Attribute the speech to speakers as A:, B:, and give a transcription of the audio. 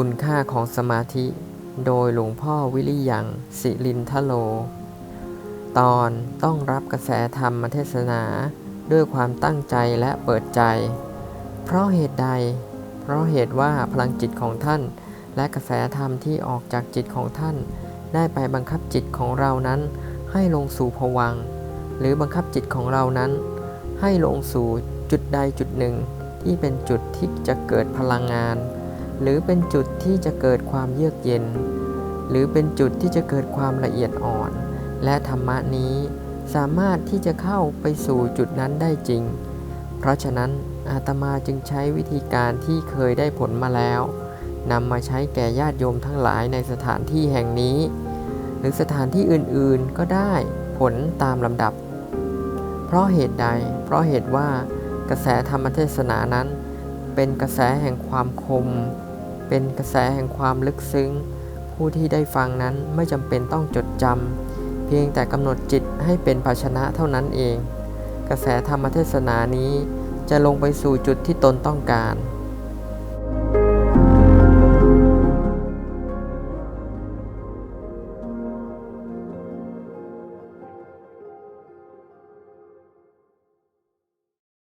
A: คุณค่าของสมาธิ โดยหลวงพ่อวิริยังสิรินทโล ตอนต้องรับกระแสธรรมเทศนาด้วยความตั้งใจและเปิดใจ เพราะเหตุใด เพราะเหตุว่าพลังจิตของท่าน และกระแสธรรมที่ออกจากจิตของท่าน ได้ไปบังคับจิตของเรานั้น ให้ลงสู่ภวัง หรือบังคับจิตของเรานั้น ให้ลงสู่จุดใดจุดหนึ่ง ที่เป็นจุดที่จะเกิดพลังงาน หรือเป็นจุดที่จะเกิดความเยือกเย็น หรือเป็นจุดที่จะเกิดความละเอียดอ่อน และธรรมะนี้สามารถที่จะเข้าไปสู่จุดนั้นได้จริง เพราะฉะนั้นอาตมาจึงใช้วิธีการที่เคยได้ผลมาแล้วนำมาใช้แก่ญาติโยมทั้งหลายในสถานที่แห่งนี้ หรือสถานที่อื่นๆก็ได้ผลตามลำดับ เพราะเหตุใด เพราะเหตุว่ากระแสธรรมเทศนานั้น เป็นกระแสแห่งความคม เป็นกระแสแห่งความลึกซึ้ง ผู้ที่ได้ฟังนั้นไม่จำเป็นต้องจดจำเพียงแต่กำหนดจิตให้เป็นภาชนะเท่านั้นเอง กระแสธรรมเทศนานี้จะลงไปสู่จุดที่ตนต้องการ